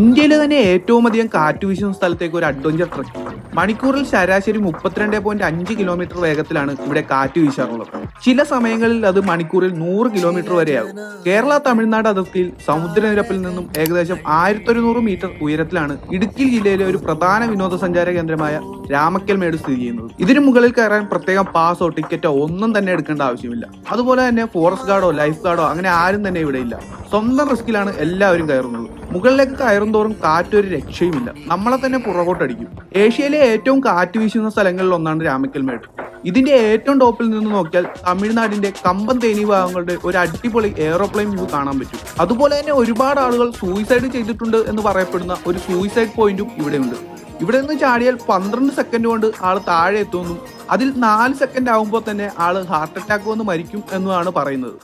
ഇന്ത്യയിലെ തന്നെ ഏറ്റവും അധികം കാറ്റ് വീശുന്ന സ്ഥലത്തേക്ക് ഒരു അഡ്വഞ്ചർ ട്രക്ക് മണിക്കൂറിൽ ശരാശരി മുപ്പത്തിരണ്ട് പോയിന്റ് അഞ്ച് കിലോമീറ്റർ വേഗത്തിലാണ് ഇവിടെ കാറ്റ് വീശാറുള്ളത്. ചില സമയങ്ങളിൽ അത് മണിക്കൂറിൽ നൂറ് കിലോമീറ്റർ വരെയാകും. കേരള തമിഴ്നാട് അതിർത്തിയിൽ സമുദ്രനിരപ്പിൽ നിന്നും ഏകദേശം ആയിരത്തി ഒരുന്നൂറ് മീറ്റർ ഉയരത്തിലാണ് ഇടുക്കി ജില്ലയിലെ ഒരു പ്രധാന വിനോദസഞ്ചാര കേന്ദ്രമായ രാമക്കൽമേട് സ്ഥിതി ചെയ്യുന്നത്. ഇതിനു മുകളിൽ കയറാൻ പ്രത്യേകം പാസോ ടിക്കറ്റോ ഒന്നും തന്നെ എടുക്കേണ്ട ആവശ്യമില്ല. അതുപോലെ തന്നെ ഫോറസ്റ്റ് ഗാർഡോ ലൈഫ് ഗാർഡോ അങ്ങനെ ആരും തന്നെ ഇവിടെ ഇല്ല. സ്വന്തം റിസ്കിലാണ് എല്ലാവരും കയറുന്നത്. മുകളിലേക്ക് കയറും തോറും ഒരു രക്ഷയുമില്ല. നമ്മളെ തന്നെ പുറകോട്ടടിക്കും. ഏഷ്യയിലെ ഏറ്റവും കാറ്റ് വീശുന്ന സ്ഥലങ്ങളിൽ ഒന്നാണ് രാമക്കൽമേട് ഇതിന്റെ ഏറ്റവും ടോപ്പിൽ നിന്ന് നോക്കിയാൽ തമിഴ്നാടിന്റെ കമ്പം തേനി ഭാഗങ്ങളുടെ ഒരു അടിപൊളി എയറോപ്ലെയിൻ വ്യൂ കാണാൻ പറ്റും. അതുപോലെ തന്നെ ഒരുപാട് ആളുകൾ സൂയിസൈഡ് ചെയ്തിട്ടുണ്ട് എന്ന് പറയപ്പെടുന്ന ഒരു സൂയിസൈഡ് പോയിന്റും ഇവിടെയുണ്ട്. ഇവിടെ നിന്ന് ചാടിയാൽ പന്ത്രണ്ട് സെക്കൻഡ് കൊണ്ട് ആൾ താഴെ എത്തുമെന്നും അതിൽ നാല് സെക്കൻഡ് ആകുമ്പോൾ തന്നെ ആൾ ഹാർട്ട് അറ്റാക്ക് വന്ന് മരിക്കും എന്നുമാണ് പറയുന്നത്.